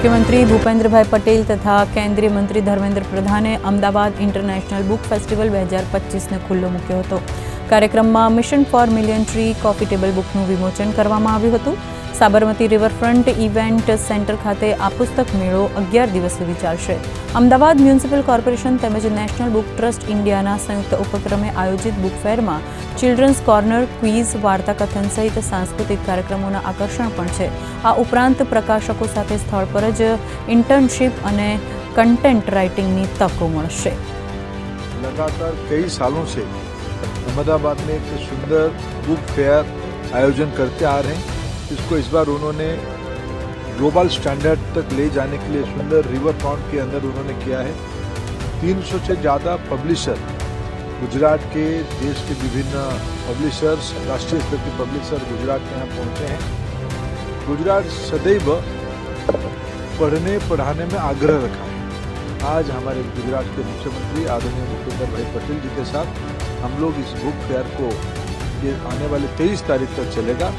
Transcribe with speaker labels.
Speaker 1: મુખ્યમંત્રી ભૂપેન્દ્રભાઈ પટેલ તથા કેન્દ્રીય મંત્રી ધર્મેન્દ્ર પ્રધાને અમદાવાદ ઇન્ટરનેશનલ બુક ફેસ્ટિવલ બે હજાર પચીસને ખુલ્લો મૂક્યો હતો. કાર્યક્રમમાં mission for million tree coffee table બુકનું વિમોચન કરવામાં આવ્યું હતું. સાબરમતી રિવરફ્રન્ટ ઇવેન્ટ સેન્ટર ખાતે આ પુસ્તક મેળો અગિયાર દિવસ સુધી ચાલશે અમદાવાદ મ્યુનિસિપલ કોર્પોરેશન તેમજ નેશનલ બુક ટ્રસ્ટ ઇન્ડિયાના સંયુક્ત ઉપક્રમે આયોજિત બુક ફેરમાં ચિલ્ડ્રન્સ કોર્નર ક્વિઝ વાર્તાકથન સહિત સાંસ્કૃતિક કાર્યક્રમોના આકર્ષણ પણ છે આ ઉપરાંત પ્રકાશકો સાથે સ્થળ પર જ ઇન્ટર્નશીપ અને કન્ટેન્ટ રાઇટિંગની તકો મળશે
Speaker 2: लगातार कई सालों से अहमदाबाद में एक सुंदर बुक फेयर आयोजन करते आ रहे हैं इसको इस बार उन्होंने ग्लोबल स्टैंडर्ड तक ले जाने के लिए सुंदर रिवर फ्रंट के अंदर उन्होंने किया है। 300 से ज़्यादा पब्लिशर गुजरात के देश के विभिन्न पब्लिशर्स, राष्ट्रीय स्तर के पब्लिशर गुजरात में यहाँ पहुँचे हैं। गुजरात सदैव पढ़ने, पढ़ाने में आग्रह रखा है। आज हमारे गुजरात के मुख्यमंत्री आदरणीय भूपेंद्र भाई पटेल जी के साथ हम लोग इस बुक फेयर को ये आने वाले तेईस तारीख तक चलेगा।